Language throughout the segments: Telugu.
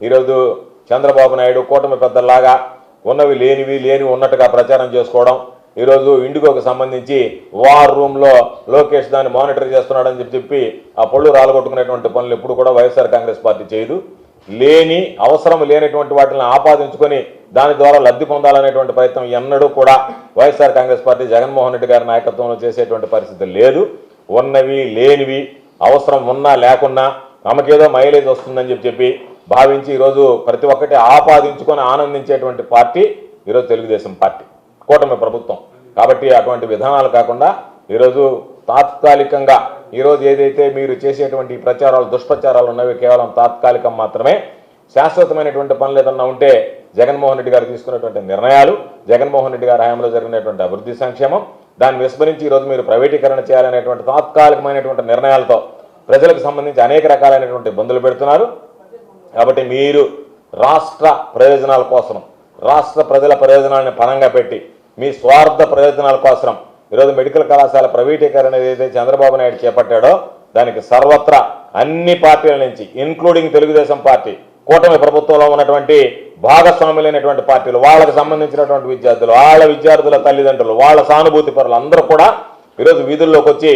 ఈరోజు చంద్రబాబు నాయుడు కూటమి పెద్దలాగా ఉన్నవి లేనివి లేనివి ఉన్నట్టుగా ప్రచారం చేసుకోవడం ఈరోజు ఇండిగోకి సంబంధించి వార్ రూమ్లో లోకేష్ దాన్ని మానిటర్ చేస్తున్నాడని చెప్పి చెప్పి ఆ పళ్ళు రాలగొట్టుకునేటువంటి పనులు ఎప్పుడు కూడా వైఎస్ఆర్ కాంగ్రెస్ పార్టీ చేయదు. లేని అవసరం లేనటువంటి వాటిని ఆపాదించుకొని దాని ద్వారా లబ్ధి పొందాలనేటువంటి ప్రయత్నం ఎన్నడూ కూడా వైఎస్ఆర్ కాంగ్రెస్ పార్టీ జగన్మోహన్ రెడ్డి గారి నాయకత్వంలో చేసేటువంటి పరిస్థితి లేదు. ఉన్నవి లేనివి అవసరం ఉన్నా లేకున్నా నమకేదో మైలేజ్ వస్తుందని చెప్పి చెప్పి భావించి ఈరోజు ప్రతి ఒక్కటి ఆపాదించుకొని ఆనందించేటువంటి పార్టీ ఈరోజు తెలుగుదేశం పార్టీ కూటమి ప్రభుత్వం. కాబట్టి అటువంటి విధానాలు కాకుండా ఈరోజు తాత్కాలికంగా ఈరోజు ఏదైతే మీరు చేసేటువంటి ప్రచారాలు దుష్ప్రచారాలు ఉన్నవి కేవలం తాత్కాలికం మాత్రమే. శాశ్వతమైనటువంటి పనులు ఏదన్నా ఉంటే జగన్మోహన్ రెడ్డి గారు తీసుకున్నటువంటి నిర్ణయాలు జగన్మోహన్ రెడ్డి గారి హయాంలో జరిగినటువంటి అభివృద్ధి సంక్షేమం దాన్ని విస్మరించి ఈరోజు మీరు ప్రైవేటీకరణ చేయాలనేటువంటి తాత్కాలికమైనటువంటి నిర్ణయాలతో ప్రజలకు సంబంధించి అనేక రకాలైనటువంటి ఇబ్బందులు పెడుతున్నారు. కాబట్టి మీరు రాష్ట్ర ప్రయోజనాల కోసం రాష్ట్ర ప్రజల ప్రయోజనాలను పనంగా పెట్టి మీ స్వార్థ ప్రయోజనాల కోసం ఈరోజు మెడికల్ కళాశాల ప్రైవేటీకరణ ఏదైతే చంద్రబాబు నాయుడు చేపట్టాడో దానికి సర్వత్రా అన్ని పార్టీల నుంచి ఇన్క్లూడింగ్ తెలుగుదేశం పార్టీ కూటమి ప్రభుత్వంలో ఉన్నటువంటి భాగస్వాములైనటువంటి పార్టీలు వాళ్ళకి సంబంధించినటువంటి విద్యార్థులు వాళ్ళ విద్యార్థుల తల్లిదండ్రులు వాళ్ళ సానుభూతి పరులు అందరూ కూడా ఈరోజు వీధుల్లోకి వచ్చి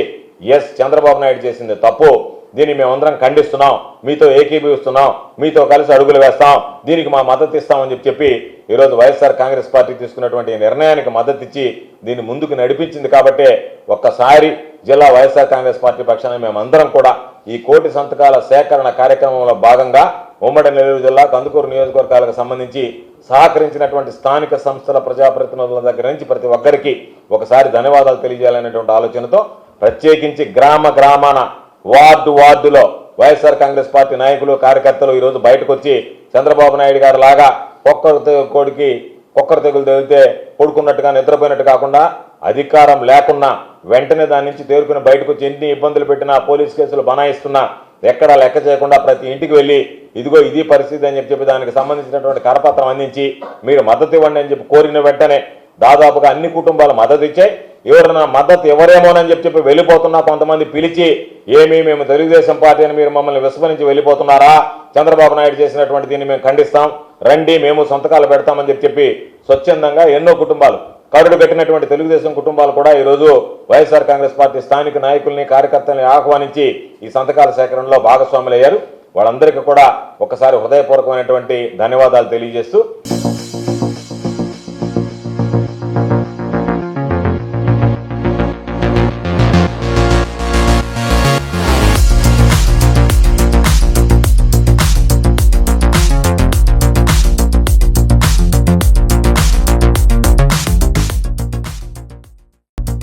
ఎస్ చంద్రబాబు నాయుడు చేసింది తప్పు. దీన్ని మేమందరం ఖండిస్తున్నాం. మీతో ఏకీభవిస్తున్నాం. మీతో కలిసి అడుగులు వేస్తాం. దీనికి మా మద్దతు ఇస్తామని చెప్పి చెప్పి ఈరోజు వైఎస్ఆర్ కాంగ్రెస్ పార్టీ తీసుకున్నటువంటి నిర్ణయానికి మద్దతు ఇచ్చి దీన్ని ముందుకు నడిపించింది కాబట్టే ఒక్కసారి జిల్లా వైఎస్ఆర్ కాంగ్రెస్ పార్టీ పక్షాన మేమందరం కూడా ఈ కోటి సంతకాల సేకరణ కార్యక్రమంలో భాగంగా ఉమ్మడి నెల్లూరు జిల్లా కందుకూరు నియోజకవర్గాలకు సంబంధించి సహకరించినటువంటి స్థానిక సంస్థల ప్రజాప్రతినిధుల దగ్గర నుంచి ప్రతి ఒక్కరికి ఒకసారి ధన్యవాదాలు తెలియజేయాలనేటువంటి ఆలోచనతో ప్రత్యేకించి గ్రామ గ్రామాన వార్డు వార్డులో వైఎస్ఆర్ కాంగ్రెస్ పార్టీ నాయకులు కార్యకర్తలు ఈరోజు బయటకు వచ్చి చంద్రబాబు నాయుడు గారు లాగా ఒక్కరు కోడికి కుక్కరు తెగులు తగిలితే పడుకున్నట్టుగా నిద్రపోయినట్టు కాకుండా అధికారం లేకున్నా వెంటనే దాని నుంచి తేరుకుని బయటకు వచ్చి ఎన్ని ఇబ్బందులు పెట్టినా పోలీస్ కేసులు బనాయిస్తున్నా ఎక్కడా లెక్క చేయకుండా ప్రతి ఇంటికి వెళ్ళి ఇదిగో ఇది పరిస్థితి అని చెప్పి చెప్పి దానికి సంబంధించినటువంటి కరపత్రం అందించి మీరు మద్దతు ఇవ్వండి అని చెప్పి కోరిన వెంటనే దాదాపుగా అన్ని కుటుంబాలు మద్దతు ఇచ్చాయి. ఎవరైనా మద్దతు ఎవరేమోనని చెప్పి చెప్పి వెళ్ళిపోతున్నా కొంతమంది పిలిచి ఏమీ మేము తెలుగుదేశం పార్టీ అని మీరు మమ్మల్ని విస్మరించి వెళ్ళిపోతున్నారా? చంద్రబాబు నాయుడు చేసినటువంటి దీన్ని మేము ఖండిస్తాం. రండి మేము సొంతకాలు పెడతామని చెప్పి చెప్పి స్వచ్ఛందంగా ఎన్నో కుటుంబాలు కరుడు పెట్టినటువంటి తెలుగుదేశం కుటుంబాలు కూడా ఈరోజు వైఎస్ఆర్ కాంగ్రెస్ పార్టీ స్థానిక నాయకుల్ని కార్యకర్తల్ని ఆహ్వానించి ఈ సంతకాల సేకరణలో భాగస్వాములయ్యారు. వాళ్ళందరికీ కూడా ఒకసారి హృదయపూర్వకమైనటువంటి ధన్యవాదాలు తెలియజేస్తూ